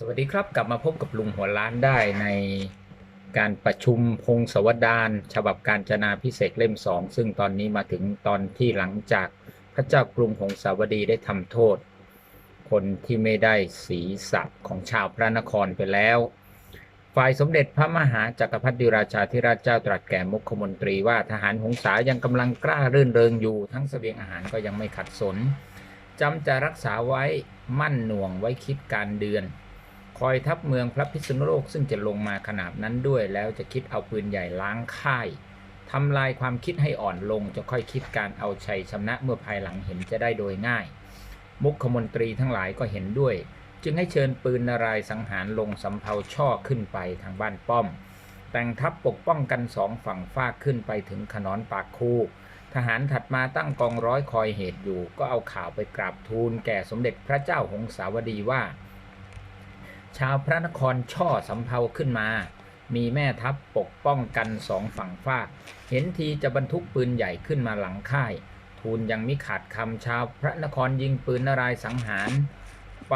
สวัสดีครับกลับมาพบกับลุงหัวล้านได้ในการประชุมพงศวดารฉบับการจนาพิเศษเล่มสองซึ่งตอนนี้มาถึงตอนที่หลังจากพระเจ้ากรุงพงศาวดีได้ทำโทษ คนที่ไม่ได้สีสับของชาวพระนครไปแล้ว ฝ่ายสมเด็จพระมหาจักรพรรดิราชาธิราชเจ้าตรัสแก่มุขมนตรีว่าทหารหงสายังกำลังกล้ารื่นเริงอยู่ ทั้งเสบียงอาหารก็ยังไม่ขัดสนจำจะรักษาไว้มั่นหน่วงไว้คิดการเดือน คอยทัพเมืองพระพิษณุโลกซึ่งจะลงมาขนาดนั้นด้วย แล้วจะคิดเอาปืนใหญ่ล้างค่ายทำลายความคิดให้อ่อนลงจะค่อยคิดการเอาชัยชนะเมื่อภายหลังเห็นจะได้โดยง่าย มุขมนตรีทั้งหลายก็เห็นด้วย จึงให้เชิญปืนนารายสังหารลงสำเภาช่อขึ้นไปทางบ้านป้อม แต่งทัพปกป้องกันสองฝั่งฟากขึ้นไปถึงขนอนปากคูทหารถัดมาตั้งกองร้อยคอยเหตุอยู่ ก็เอาข่าวไปกราบทูลแก่สมเด็จพระเจ้าหงสาวดีว่า ชาวพระนครช่อสำเภาขึ้นมา มีแม่ทัพปกป้องกันสองฝั่งฟาก เห็นทีจะบรรทุกปืนใหญ่ขึ้นมาหลังค่าย ทูลยังมิขาดคำชาวพระนครยิงปืนนารายสังหารไฟ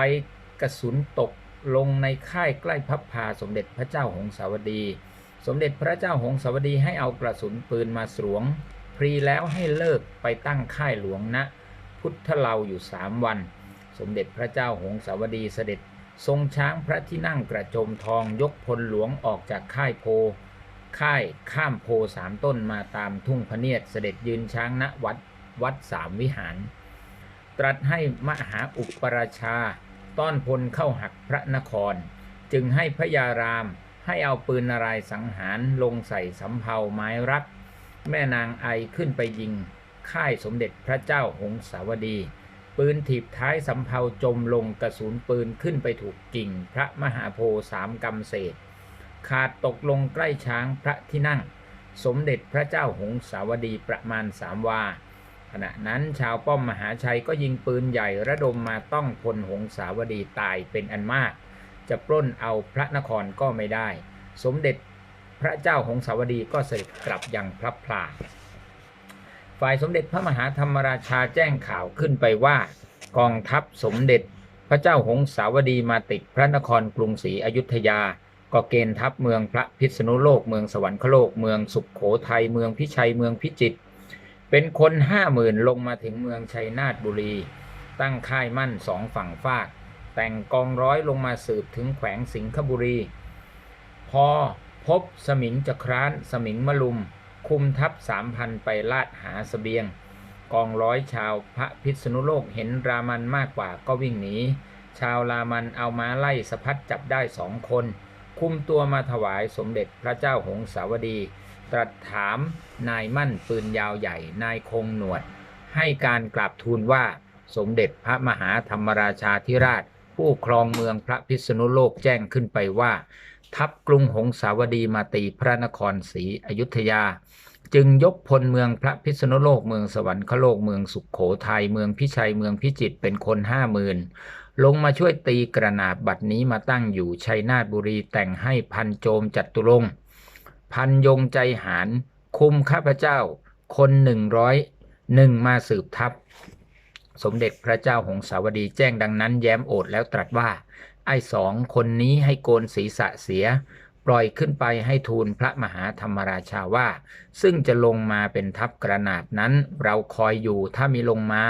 กระสุนตกลงในค่ายใกล้พับพาสมเด็จพระเจ้าหงสาวดี สมเด็จพระเจ้าหงสาวดีให้เอากระสุนปืนมาสวง พรีแล้วให้เลิกไปตั้งค่ายหลวงณพุทธเลาอยู่สามวัน สมเด็จพระเจ้าหงสาวดีเสด็จ ทรงช้างพระที่นั่งกระโจมทองยกพลหลวงออกจากค่ายโพ ค่ายข้ามโพสามต้นมาตามทุ่งพระเนียดเสด็จยืนช้างณวัดวัดสามวิหาร ตรัสให้มหาอุปราชา ต้อนพลเข้าหักพระนคร จึงให้พระยารามให้เอาปืนนารายสังหารลงใส่สำเภาไม้รัก แม่นางไอขึ้นไปยิง ค่ายสมเด็จพระเจ้าหงสาวดี ปืนถีบท้ายสำเภาจมลงกระสุนปืนขึ้นไปถูกกิ่ง พระมหาโพธิ์สามกำเศษ ขาดตกลงใกล้ช้างพระที่นั่ง สมเด็จพระเจ้าหงสาวดีประมาณสามวา ขณะนั้นชาวป้อมมหาชัยก็ยิงปืนใหญ่ระดมมาต้องพลหงสาวดีตายเป็นอันมาก จะปล้นเอาพระนครก็ไม่ได้ สมเด็จพระเจ้าหงสาวดีก็เสด็จกลับยังพระพลา ฝ่ายสมเด็จพระมหาธรรมราชาแจ้งข่าวขึ้นไปว่า กองทัพสมเด็จ พระเจ้าหงสาวดีมาติดพระนครกรุงศรีอยุธยา ก็เกณฑ์ทัพเมืองพระพิษณุโลกเมืองสวรรคโลกเมืองสุขโขทัยเมืองพิชัยเมืองพิจิตรเป็นคนห้าหมื่นลงมาถึงเมืองชัยนาทบุรี ตั้งค่ายมั่นสองฝั่งฟาก แต่งกองร้อยลงมาสืบถึงแขวงสิงคบุรี พอพบสมิงจะคร้านสมิงมะลุม คุมทัพสามพันไปลาดหาสเสบียง กองร้อยชาวพระพิษณุโลกเห็นรามันมากกว่าก็วิ่งหนี ชาวรามันเอามาไล่สะพัดจับได้สองคน คุมตัวมาถวายสมเด็จพระเจ้าหงสาวดี ตรัสถามนายมั่นปืนยาวใหญ่นายคงหนวด ให้การกราบทูลว่าสมเด็จพระมหาธรรมราชาธิราช ผู้ครองเมืองพระพิษณุโลกแจ้งขึ้นไปว่า ทัพกรุงหงสาวดีมาตีพระนครศรีอยุธยา จึงยกพลเมืองพระพิษณุโลกเมืองสวรรคโลกเมืองสุขโขทัยเมืองพิชัยเมืองพิจิตรเป็นคนห้าหมื่นลงมาช่วยตีกระนาบบัดนี้มาตั้งอยู่ชัยนาทบุรีแต่งให้พันโจมจัตุรงพันยงใจหาร คุมข้าพเจ้า คนหนึ่งร้อยหนึ่งมาสืบทัพ สมเด็จพระเจ้าหงสาวดีแจ้งดังนั้นแย้มโอดแล้วตรัสว่า ไอ้สองคนนี้ให้โกนศีรษะเสีย ปล่อยขึ้นไปให้ทูลพระมหาธรรมราชาว่า ซึ่งจะลงมาเป็นทัพกระนาบนั้น เราคอยอยู่ถ้ามีลงมา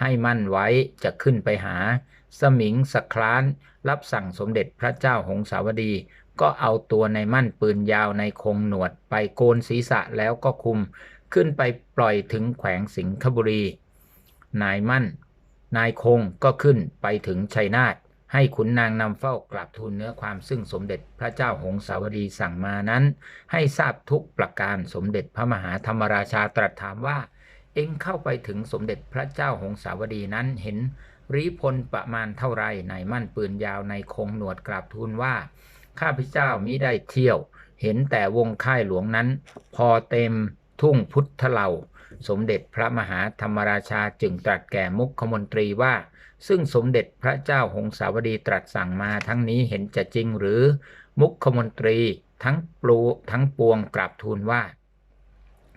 ให้มั่นไว้จะขึ้นไปหา สมิงสคราน รับสั่งสมเด็จพระเจ้าหงสาวดี ก็เอาตัวในมั่นปืนยาวในคงหนวดไปโกนศีรษะแล้วก็คุม ขึ้นไปปล่อยถึงแขวงสิงคบุรี นายมั่น นายคงก็ขึ้นไปถึงชัยนาทให้ขุนนางนำเฝ้ากราบทูลเนื้อความซึ่งสมเด็จพระเจ้าหงสาวดีสั่งมานั้น ให้ทราบทุกประการสมเด็จพระมหาธรรมราชาตรัสถามว่า เอ็งเข้าไปถึงสมเด็จพระเจ้าหงสาวดีนั้นเห็นรีพลประมาณเท่าไรนายมั่นปืนยาวในคงหนวดกราบทูลว่า ข้าพเจ้ามิได้เที่ยว เห็นแต่วงค่ายหลวงนั้น พอเต็มทุ่งพุทธเลา สมเด็จพระมหาธรรมราชาจึงตรัสแก่มุขมนตรีว่า ซึ่งสมเด็จพระเจ้าหงสาวดีตรัสสั่งมาทั้งนี้เห็นจะจริงหรือ มุขมนตรีทั้งปลูทั้งปวงกราบทูลว่า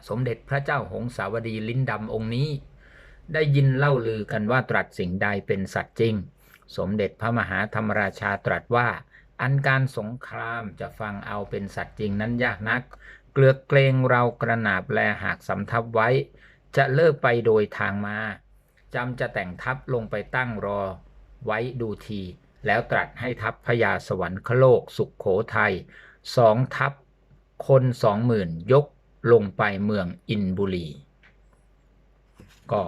สมเด็จพระเจ้าหงสาวดีลิ้นดำองค์นี้ ได้ยินเล่าลือกันว่าตรัสสิ่งใดเป็นสัตว์จริง สมเด็จพระมหาธรรมราชาตรัสว่า อันการสงครามจะฟังเอาเป็นสัตว์จริงนั้นยากนักเกลือกเกรงเรากระหนาบแลหากสำทับไว้ จะเลิกไปโดยทางมาจำจะแต่งทัพลงไปตั้งรอ ไว้ดูที แล้วตรัสให้ทัพพญาสวรรคโลกสุขโขทัยสองทัพ คนสองหมื่นยกลงไปเมืองอินบุรี ก็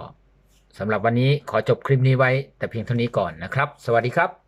สำหรับวันนี้ขอจบคลิปนี้ไว้แต่เพียงเท่านี้ก่อนนะครับ สวัสดีครับ